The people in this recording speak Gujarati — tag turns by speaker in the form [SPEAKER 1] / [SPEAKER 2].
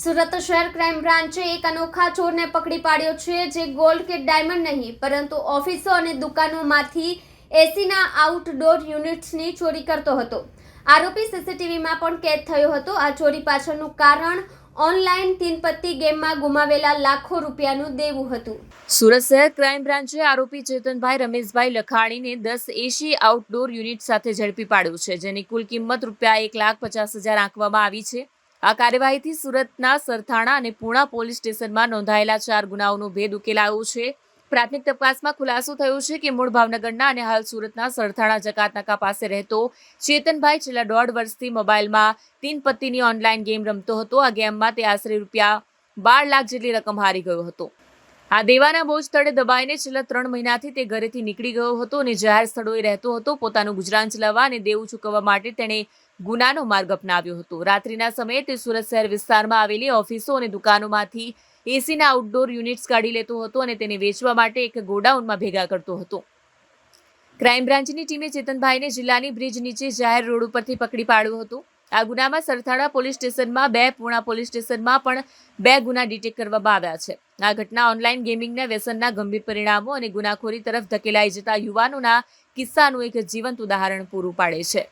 [SPEAKER 1] સુરત શહેર ક્રાઇમ બ્રાન્ચે એક અનોખા ચોરને પકડી પાડ્યો છે, જે ગોલ્ડ કે ડાયમંડ નહીં, પરંતુ ઓફિસો અને દુકાનોમાંથી એસીના આઉટડોર યુનિટ્સની ચોરી કરતો હતો. આરોપી સીસીટીવીમાં પણ કેદ થયો હતો. આ ચોરી પાછળનું કારણ ઓનલાઈન તીનપત્તી ગેમમાં ગુમાવેલા લાખો રૂપિયાનું દેવું હતું.
[SPEAKER 2] સુરત શહેર ક્રાઇમ બ્રાન્ચે આરોપી ચેતનભાઈ રમેશભાઈ લખાણીને દસ એશી આઉટડોર યુનિટ સાથે ઝડપી પાડ્યું છે, જેની કુલ કિંમત રૂપિયા એક લાખ પચાસ હજાર આંકવામાં આવી છે. આ કાર્યવાહીથી સુરતના સરથાણા અને પૂણા પોલીસ સ્ટેશનમાં નોંધાયેલા ચાર ગુનાઓનો ભેદ ઉકેલાયો છે. પ્રાથમિક તપાસમાં ખુલાસો થયો છે કે મૂળ ભાવનગરના અને હાલ સુરતના સરથાણા જકાતનાકા પાસે રહેતો ચેતનભાઈ છેલ્લા દોઢ વર્ષથી મોબાઈલમાં તીન પત્તીની ઓનલાઈન ગેમ રમતો હતો. આ ગેમમાં તે આશરે રૂપિયા બાર લાખ જેટલી રકમ હારી ગયો હતો. આ દેવાના બોજ તળે દબાઈને છેલ્લા ત્રણ મહિનાથી તે ઘરેથી નીકળી ગયો હતો અને જાહેર સ્થળોએ રહેતો હતો. પોતાનું ગુજરાન ચલાવવા અને દેવું ચૂકવવા માટે તેણે ગુનાનો માર્ગ અપનાવ્યો હતો. રાત્રિના સમયે તે સુરત શહેર વિસ્તારમાં આવેલી ઓફિસો અને દુકાનોમાંથી એસીના આઉટડોર યુનિટ્સ કાઢી લેતો હતો અને તેને વેચવા માટે એક ગોડાઉનમાં ભેગા કરતો હતો. ક્રાઇમ બ્રાન્ચની ટીમે ચેતનભાઈને જિલ્લાની બ્રિજ નીચે જાહેર રોડ ઉપરથી પકડી પાડ્યો હતો. આ ગુનામાં સરથાણા પોલીસ સ્ટેશનમાં બે, પૂણા પોલીસ સ્ટેશનમાં પણ બે ગુના ડિટેક્ટ કરવામાં આવ્યા છે. આ ઘટના ઓનલાઈન ગેમિંગના વ્યસનના ગંભીર પરિણામો અને ગુનાખોરી તરફ ધકેલાઈ જતા યુવાનોના કિસ્સાનું એક જીવંત ઉદાહરણ પૂરું પાડે છે.